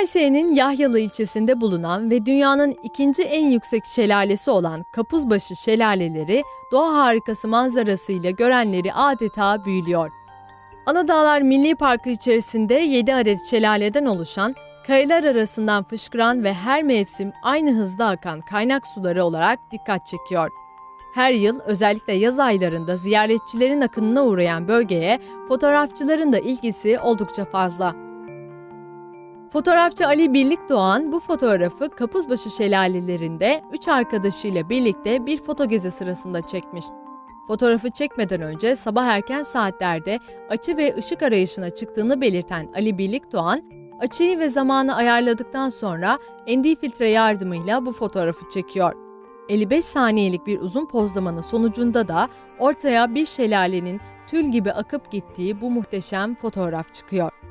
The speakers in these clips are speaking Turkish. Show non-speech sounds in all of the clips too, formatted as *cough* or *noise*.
Kayseri'nin Yahyalı ilçesinde bulunan ve dünyanın ikinci en yüksek şelalesi olan Kapuzbaşı Şelaleleri doğa harikası manzarasıyla görenleri adeta büyülüyor. Aladağlar Milli Parkı içerisinde 7 adet şelaleden oluşan, kayalar arasından fışkıran ve her mevsim aynı hızda akan kaynak suları olarak dikkat çekiyor. Her yıl özellikle yaz aylarında ziyaretçilerin akınına uğrayan bölgeye fotoğrafçıların da ilgisi oldukça fazla. Fotoğrafçı Ali Birlik Doğan bu fotoğrafı Kapuzbaşı şelalelerinde üç arkadaşıyla birlikte bir foto gezi sırasında çekmiş. Fotoğrafı çekmeden önce sabah erken saatlerde açı ve ışık arayışına çıktığını belirten Ali Birlik Doğan, açıyı ve zamanı ayarladıktan sonra ND filtre yardımıyla bu fotoğrafı çekiyor. 55 saniyelik bir uzun pozlamanın sonucunda da ortaya bir şelalenin tül gibi akıp gittiği bu muhteşem fotoğraf çıkıyor.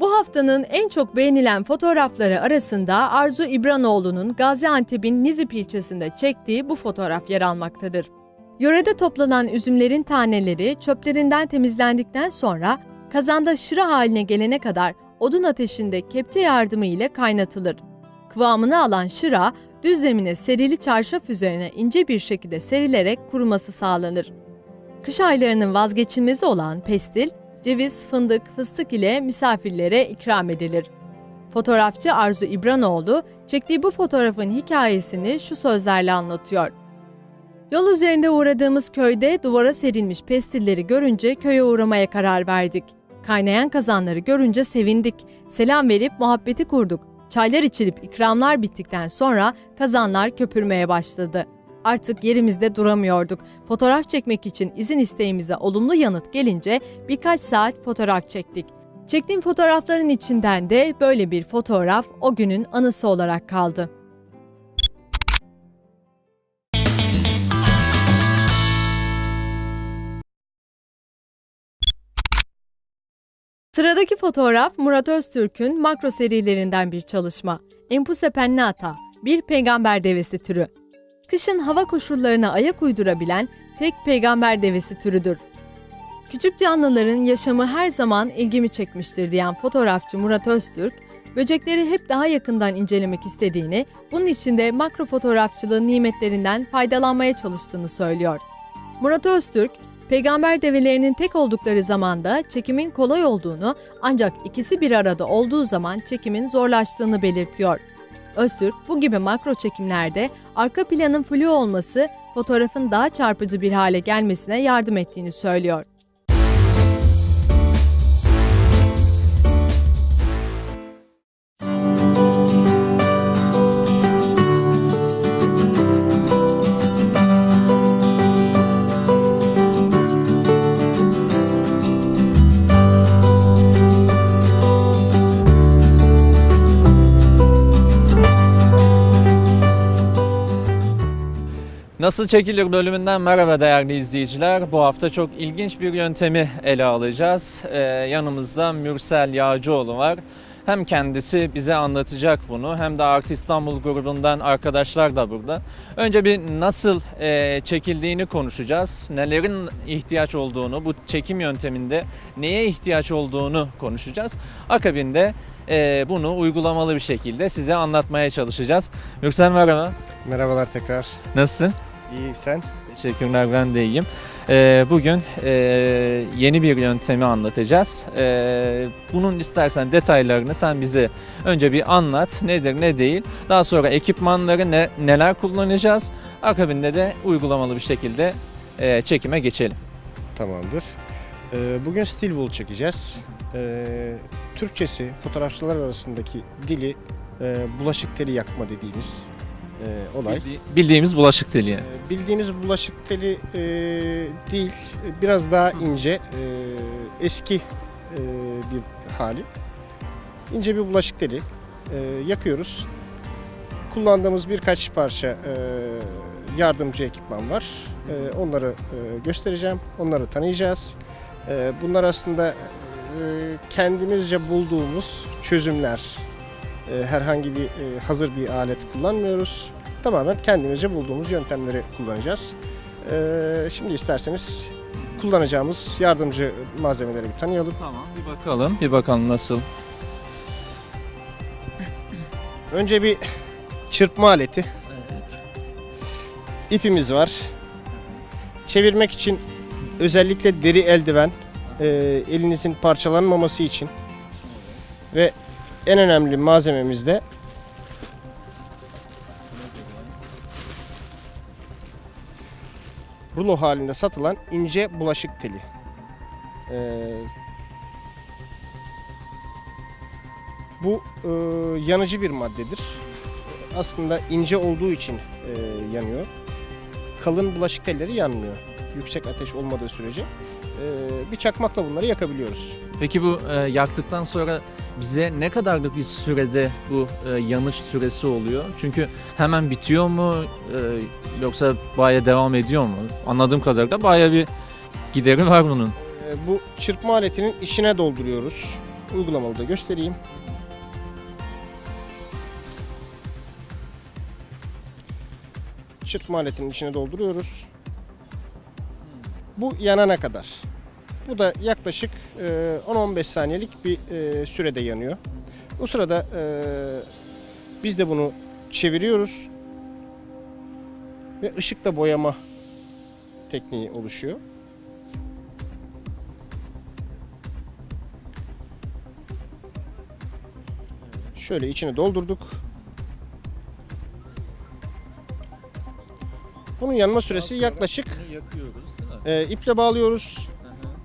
Bu haftanın en çok beğenilen fotoğrafları arasında Arzu İbranoğlu'nun Gaziantep'in Nizip ilçesinde çektiği bu fotoğraf yer almaktadır. Yörede toplanan üzümlerin taneleri çöplerinden temizlendikten sonra kazanda şıra haline gelene kadar odun ateşinde kepçe yardımı ile kaynatılır. Kıvamını alan şıra düz zemine serili çarşaf üzerine ince bir şekilde serilerek kuruması sağlanır. Kış aylarının vazgeçilmezi olan pestil, ceviz, fındık, fıstık ile misafirlere ikram edilir. Fotoğrafçı Arzu İbranoğlu çektiği bu fotoğrafın hikayesini şu sözlerle anlatıyor. Yol üzerinde uğradığımız köyde duvara serilmiş pestilleri görünce köye uğramaya karar verdik. Kaynayan kazanları görünce sevindik. Selam verip muhabbeti kurduk. Çaylar içilip ikramlar bittikten sonra kazanlar köpürmeye başladı. Artık yerimizde duramıyorduk. Fotoğraf çekmek için izin isteğimize olumlu yanıt gelince birkaç saat fotoğraf çektik. Çektiğim fotoğrafların içinden de böyle bir fotoğraf o günün anısı olarak kaldı. Sıradaki fotoğraf Murat Öztürk'ün makro serilerinden bir çalışma. Empuse pennata, bir peygamber devesi türü. Kışın hava koşullarına ayak uydurabilen tek peygamber devesi türüdür. Küçük canlıların yaşamı her zaman ilgimi çekmiştir diyen fotoğrafçı Murat Öztürk, böcekleri hep daha yakından incelemek istediğini, bunun için de makro fotoğrafçılığın nimetlerinden faydalanmaya çalıştığını söylüyor. Murat Öztürk, peygamber develerinin tek oldukları zamanda çekimin kolay olduğunu ancak ikisi bir arada olduğu zaman çekimin zorlaştığını belirtiyor. Öztürk bu gibi makro çekimlerde arka planın flu olması fotoğrafın daha çarpıcı bir hale gelmesine yardım ettiğini söylüyor. Nasıl çekilir bölümünden merhaba değerli izleyiciler. Bu hafta çok ilginç bir yöntemi ele alacağız. Ee, yanımızda Mürsel Yağcıoğlu var. Hem kendisi bize anlatacak bunu hem de Art İstanbul grubundan arkadaşlar da burada. Önce bir nasıl e, çekildiğini konuşacağız. Nelerin ihtiyaç olduğunu, bu çekim yönteminde neye ihtiyaç olduğunu konuşacağız. Akabinde e, bunu uygulamalı bir şekilde size anlatmaya çalışacağız. Mürsel merhaba. Merhabalar tekrar. Nasılsın? İyi sen? Teşekkürler ben de iyiyim. Ee, bugün e, yeni bir yöntemi anlatacağız. Ee, bunun istersen detaylarını sen bize önce bir anlat. Nedir ne değil. Daha sonra ekipmanları ne, neler kullanacağız. Akabinde de uygulamalı bir şekilde e, çekime geçelim. Tamamdır. Ee, bugün steel wool çekeceğiz. Ee, Türkçesi fotoğrafçılar arasındaki dili e, bulaşık teli yakma dediğimiz e, olay. Bildi- Bildiğimiz bulaşık teli. yani. Ee, Bildiğiniz bulaşık teli e, değil, biraz daha ince, e, eski e, bir hali. İnce bir bulaşık teli e, yakıyoruz. Kullandığımız birkaç parça e, yardımcı ekipman var. E, onları e, göstereceğim, onları tanıyacağız. E, bunlar aslında e, kendimizce bulduğumuz çözümler. E, herhangi bir e, hazır bir alet kullanmıyoruz tamamen kendimizce bulduğumuz yöntemleri kullanacağız. Ee, şimdi isterseniz kullanacağımız yardımcı malzemeleri bir tanıyalım. Tamam bir bakalım. Bir bakalım nasıl. Önce bir çırpma aleti. Evet. ipimiz var. Çevirmek için özellikle deri eldiven, e, elinizin parçalanmaması için ve en önemli malzememiz de rulo halinde satılan ince bulaşık teli. E, bu e, yanıcı bir maddedir. Aslında ince olduğu için e, yanıyor. Kalın bulaşık telleri yanmıyor. Yüksek ateş olmadığı sürece bir çakmakla bunları yakabiliyoruz. Peki bu e, yaktıktan sonra bize ne kadarlık bir sürede bu e, yanış süresi oluyor? Çünkü hemen bitiyor mu e, yoksa baya devam ediyor mu? Anladığım kadarıyla baya bir gideri var bunun. E, bu çırpma aletinin içine dolduruyoruz. Uygulamalı da göstereyim. Çırpma aletinin içine dolduruyoruz. Bu yanana kadar. Bu da yaklaşık e, 10-15 saniyelik bir e, sürede yanıyor. O sırada e, biz de bunu çeviriyoruz ve ışıkla boyama tekniği oluşuyor. Şöyle içine doldurduk. Bunun yanma süresi yaklaşık e, iple bağlıyoruz.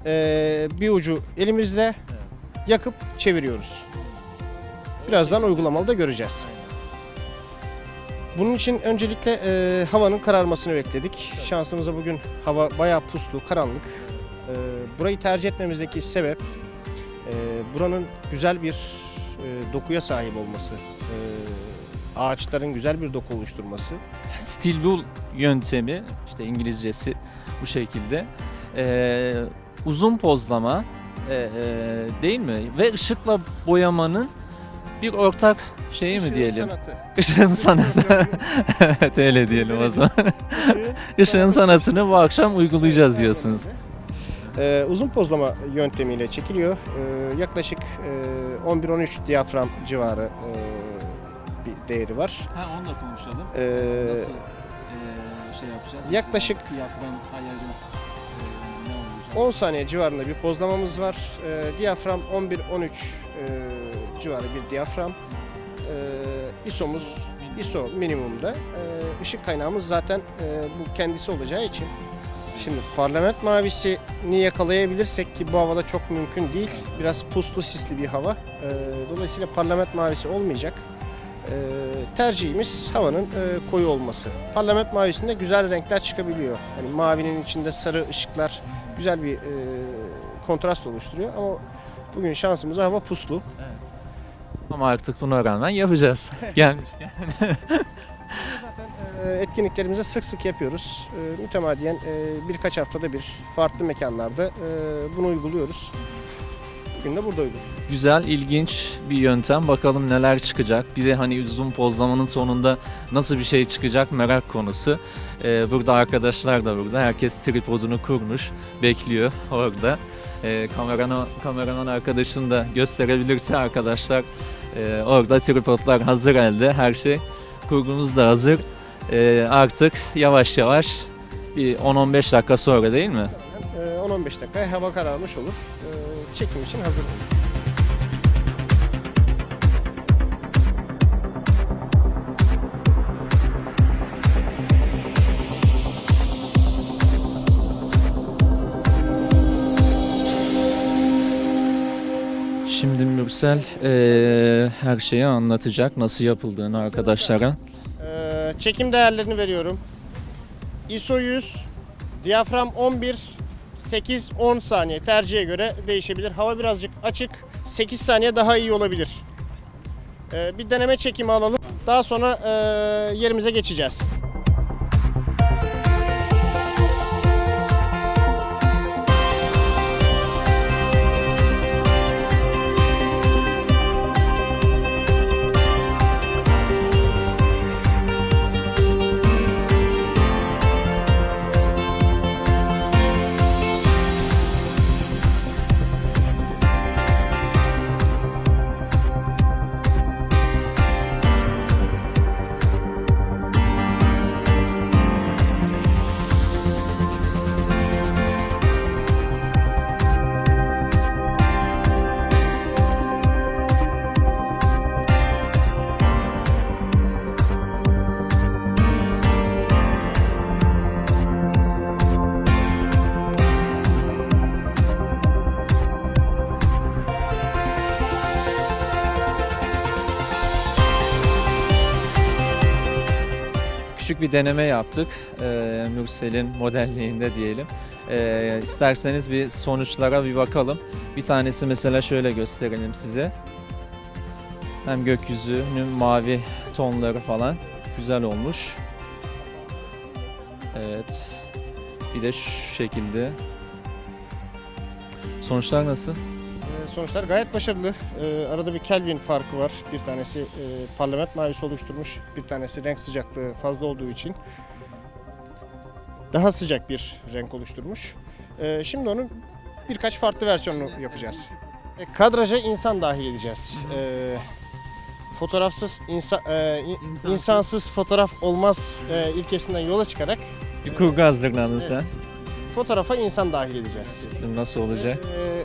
E, bir ucu elimizle yakıp çeviriyoruz. Birazdan uygulamalı da göreceğiz. Bunun için öncelikle e, havanın kararmasını bekledik. Şansımıza bugün hava bayağı puslu, karanlık. E, burayı tercih etmemizdeki sebep e, buranın güzel bir e, dokuya sahip olması. E, ağaçların güzel bir doku oluşturması. Steel wool yöntemi işte İngilizcesi bu şekilde. E, uzun pozlama e, e, değil mi? Ve ışıkla boyamanın bir ortak şeyi mi Işığın diyelim? sanatı. *laughs* Işığın sanatı. *laughs* evet öyle diyelim o zaman. Işığın sanatını bu akşam uygulayacağız diyorsunuz. Ee, uzun pozlama yöntemiyle çekiliyor. Ee, yaklaşık e, 11-13 diyafram civarı e, bir değeri var. Ha onu da konuşalım. Ee, Nasıl şey yapacağız? yaklaşık- Diyafram ayarı ne olacak? 10 saniye civarında bir pozlamamız var. Ee, diyafram 11-13 e, civarı bir diyafram. Ee, ISO'muz ISO minimumda. Ee, ışık kaynağımız zaten e, bu kendisi olacağı için. Şimdi parlament mavisini yakalayabilirsek ki bu havada çok mümkün değil. Biraz puslu sisli bir hava. Ee, dolayısıyla parlament mavisi olmayacak. Ee, tercihimiz havanın e, koyu olması. Parlament mavisinde güzel renkler çıkabiliyor. Yani mavinin içinde sarı ışıklar güzel bir e, kontrast oluşturuyor ama bugün şansımıza hava puslu. Ama artık buna rağmen yapacağız. *laughs* Gelmişken. Zaten e, etkinliklerimizi sık sık yapıyoruz. E, mütemadiyen e, birkaç haftada bir farklı mekanlarda e, bunu uyguluyoruz. Bugün de burada uyguluyoruz. Güzel, ilginç bir yöntem. Bakalım neler çıkacak. Bir de hani uzun pozlamanın sonunda nasıl bir şey çıkacak merak konusu. Ee, burada arkadaşlar da burada. Herkes tripodunu kurmuş. Bekliyor orada. Ee, kameraman, kameraman arkadaşın da gösterebilirse arkadaşlar e, orada tripodlar hazır elde. Her şey kurgumuz da hazır. Ee, artık yavaş yavaş bir 10-15 dakika sonra değil mi? E, 10-15 dakika hava kararmış olur. E, çekim için hazır olur. Mürsel eee, her şeyi anlatacak nasıl yapıldığını arkadaşlara. Ee, çekim değerlerini veriyorum. ISO 100, diyafram 11, 8-10 saniye tercihe göre değişebilir. Hava birazcık açık, 8 saniye daha iyi olabilir. Ee, bir deneme çekimi alalım. Daha sonra e, yerimize geçeceğiz. Küçük bir deneme yaptık. E, Mürsel'in modelliğinde diyelim. E, isterseniz bir sonuçlara bir bakalım. Bir tanesi mesela şöyle gösterelim size. Hem gökyüzünün mavi tonları falan güzel olmuş. Evet. Bir de şu şekilde. Sonuçlar nasıl? Ee, Sonuçlar gayet başarılı. Ee, Arada bir Kelvin farkı var. Bir tanesi e, parlament mavisi oluşturmuş. Bir tanesi renk sıcaklığı fazla olduğu için daha sıcak bir renk oluşturmuş. Ee, Şimdi onun birkaç farklı versiyonunu yapacağız. E, Kadraja insan dahil edeceğiz. Fotoğrafsız insan, e, in- insansız fotoğraf olmaz ilkesinden yola çıkarak Bir kurgu hazırlandın sen. fotoğrafa insan dahil edeceğiz. Nasıl olacak? Ee,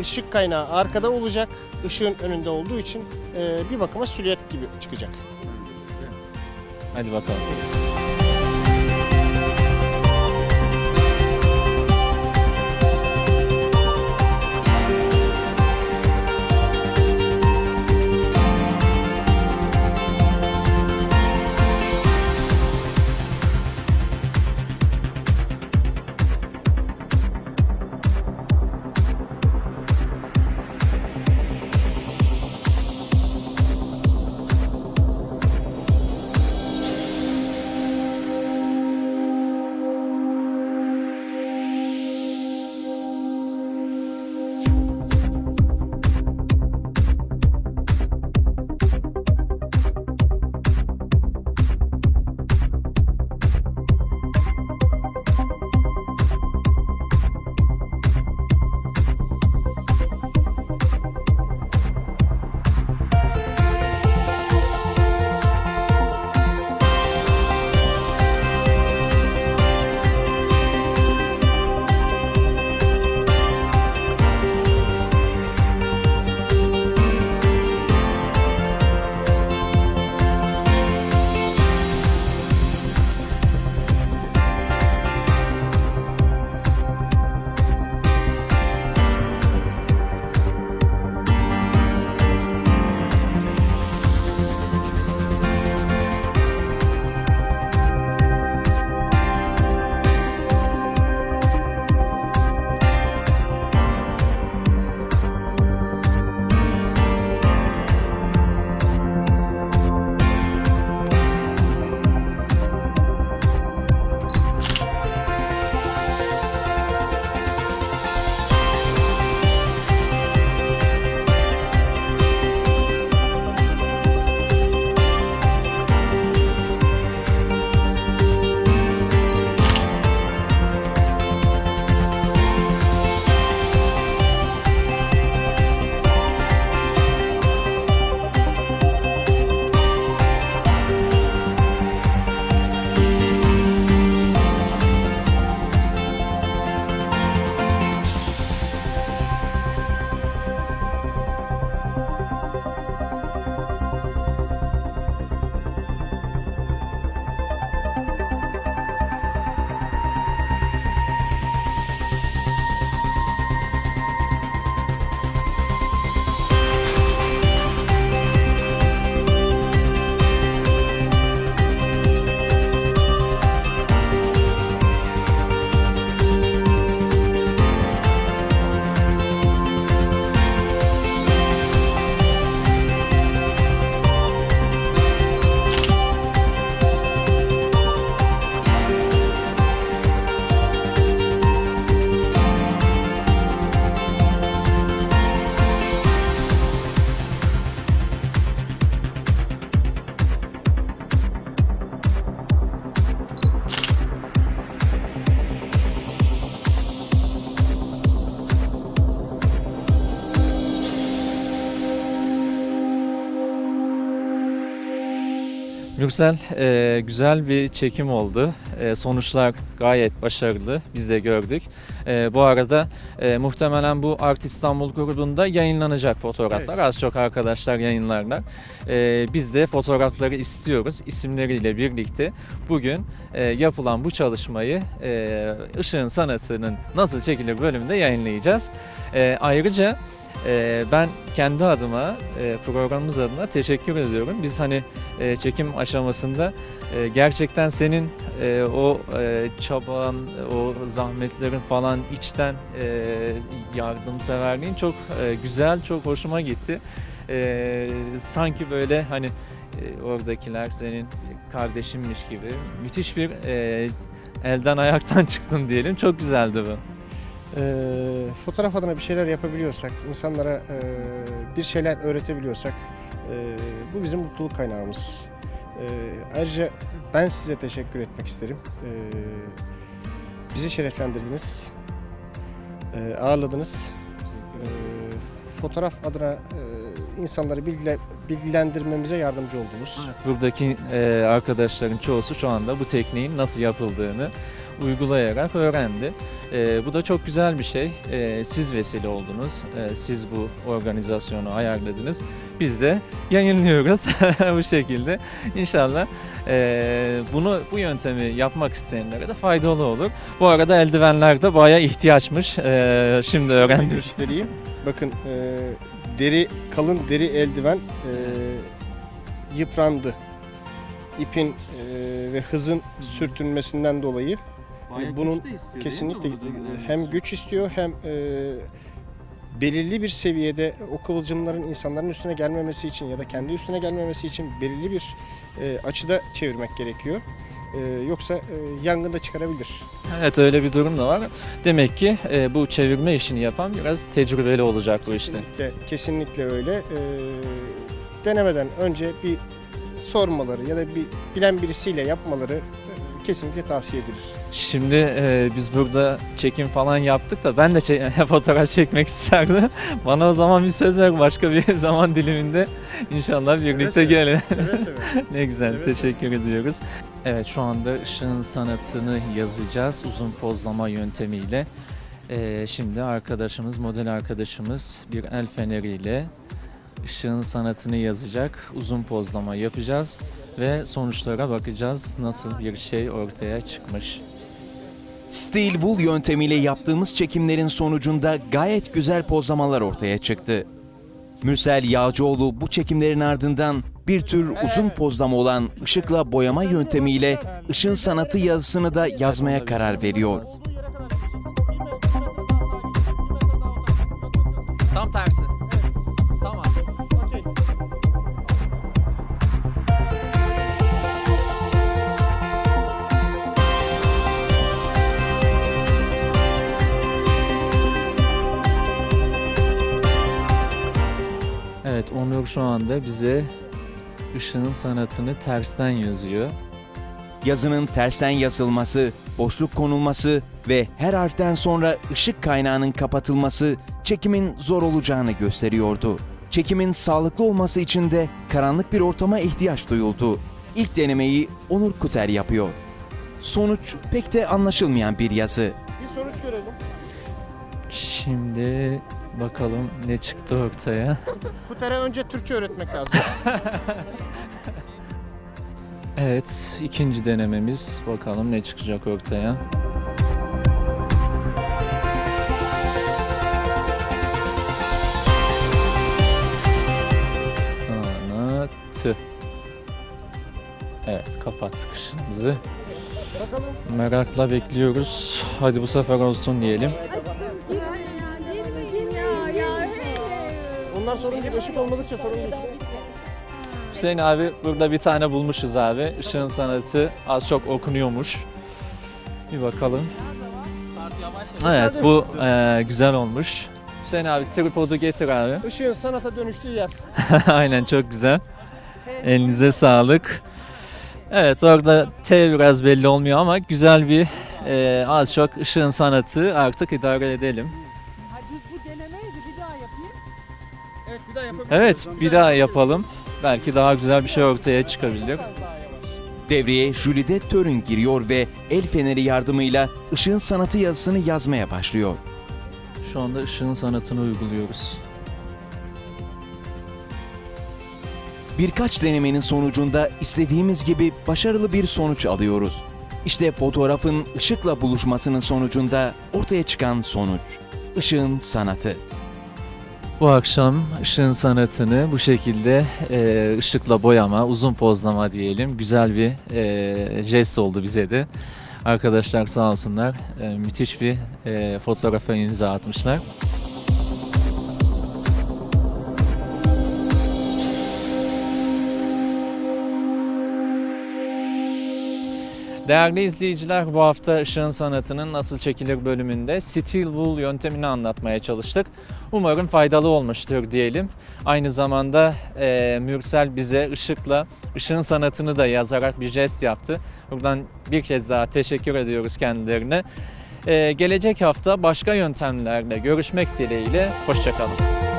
ışık kaynağı arkada olacak. Işığın önünde olduğu için e, bir bakıma silüet gibi çıkacak. Hadi bakalım. Gürsel, e, güzel bir çekim oldu. E, sonuçlar gayet başarılı. Biz de gördük. E, bu arada e, muhtemelen bu Art İstanbul grubunda yayınlanacak fotoğraflar. Az çok arkadaşlar yayınlarlar. E, biz de fotoğrafları istiyoruz. İsimleriyle birlikte bugün e, yapılan bu çalışmayı e, Işığın Sanatı'nın Nasıl Çekilir bölümünde yayınlayacağız. E, ayrıca Ee, ben kendi adıma, e, programımız adına teşekkür ediyorum. Biz hani e, çekim aşamasında e, gerçekten senin o e, çaban, o zahmetlerin falan içten yardımseverliğin çok güzel, çok hoşuma gitti. Sanki böyle hani oradakiler senin kardeşinmiş gibi müthiş bir elden ayaktan *laughs* çıktın diyelim. Çok güzeldi bu. Ee, fotoğraf adına bir şeyler yapabiliyorsak, insanlara e, bir şeyler öğretebiliyorsak e, bu bizim mutluluk kaynağımız. E, ayrıca ben size teşekkür etmek isterim. E, bizi şereflendirdiniz, e, ağırladınız. E, fotoğraf adına e, insanları bilgile- bilgilendirmemize yardımcı oldunuz. Buradaki e, arkadaşların çoğusu şu anda bu tekniğin nasıl yapıldığını uygulayarak öğrendi. E, bu da çok güzel bir şey. E, siz vesile oldunuz. E, siz bu organizasyonu ayarladınız. Biz de yayınlıyoruz *laughs* bu şekilde. İnşallah e, bunu bu yöntemi yapmak isteyenlere de faydalı olur. Bu arada eldivenler de bayağı ihtiyaçmış. E, şimdi öğrendik. göstereyim. Bakın e, deri kalın deri eldiven e, yıprandı. İpin e, ve hızın sürtünmesinden dolayı Bayağı Bunun güç de istiyor, kesinlikle hem güç istiyor hem e, belirli bir seviyede o kıvılcımların insanların üstüne gelmemesi için ya da kendi üstüne gelmemesi için belirli bir e, açıda çevirmek gerekiyor. E, yoksa e, yangında çıkarabilir. Evet öyle bir durum da var. Demek ki e, bu çevirme işini yapan biraz tecrübeli olacak bu işte. Kesinlikle, kesinlikle öyle. E, denemeden önce bir sormaları ya da bir bilen birisiyle yapmaları kesinlikle tavsiye edilir. Şimdi e, biz burada çekim falan yaptık da ben de çe- *laughs* fotoğraf çekmek isterdim. *laughs* Bana o zaman bir söz ver başka bir *laughs* zaman diliminde inşallah Seve birlikte seve. gelin. Seve seve. ne güzel Seve teşekkür ediyoruz. Evet şu anda ışığın sanatını yazacağız uzun pozlama yöntemiyle. E, şimdi arkadaşımız model arkadaşımız bir el feneriyle ışığın sanatını yazacak uzun pozlama yapacağız ve sonuçlara bakacağız nasıl bir şey ortaya çıkmış. Steel Wool yöntemiyle yaptığımız çekimlerin sonucunda gayet güzel pozlamalar ortaya çıktı. Mürsel Yağcıoğlu bu çekimlerin ardından bir tür uzun pozlama olan ışıkla boyama yöntemiyle ışın sanatı yazısını da yazmaya karar veriyor. Onur şu anda bize ışığın sanatını tersten yazıyor. Yazının tersten yazılması, boşluk konulması ve her harften sonra ışık kaynağının kapatılması çekimin zor olacağını gösteriyordu. Çekimin sağlıklı olması için de karanlık bir ortama ihtiyaç duyuldu. İlk denemeyi Onur Kuter yapıyor. Sonuç pek de anlaşılmayan bir yazı. Bir sonuç görelim. Şimdi bakalım ne çıktı ortaya. *laughs* Kutere önce Türkçe öğretmek lazım. *laughs* Evet, ikinci denememiz. Bakalım ne çıkacak ortaya. Sanatı. Evet, kapattık ışığımızı. Bakalım. Merakla bekliyoruz. Hadi bu sefer olsun diyelim. Bunlar sorun değil. Işık olmadıkça sorun değil. Hüseyin abi burada bir tane bulmuşuz abi. Işığın sanatı az çok okunuyormuş. Bir bakalım. Evet bu e, güzel olmuş. Hüseyin abi tripodu getir abi. *laughs* Işığın sanata dönüştüğü yer. Aynen çok güzel. Elinize sağlık. Evet orada T biraz belli olmuyor ama güzel bir e, az çok ışığın sanatı artık idare edelim. Evet bir daha yapalım. Belki daha güzel bir şey ortaya çıkabilir. Devreye Jülide Törün giriyor ve el feneri yardımıyla ışığın sanatı yazısını yazmaya başlıyor. Şu anda ışığın sanatını uyguluyoruz. Birkaç denemenin sonucunda istediğimiz gibi başarılı bir sonuç alıyoruz. İşte fotoğrafın ışıkla buluşmasının sonucunda ortaya çıkan sonuç. Işığın sanatı. Bu akşam ışığın sanatını bu şekilde e, ışıkla boyama, uzun pozlama diyelim. Güzel bir e, jest oldu bize de. Arkadaşlar sağ olsunlar e, müthiş bir e, fotoğrafa imza atmışlar. Değerli izleyiciler bu hafta ışığın sanatının nasıl çekilir bölümünde steel wool yöntemini anlatmaya çalıştık. Umarım faydalı olmuştur diyelim. Aynı zamanda e, Mürsel bize ışıkla ışığın sanatını da yazarak bir jest yaptı. Buradan bir kez daha teşekkür ediyoruz kendilerine. E, gelecek hafta başka yöntemlerle görüşmek dileğiyle. Hoşçakalın.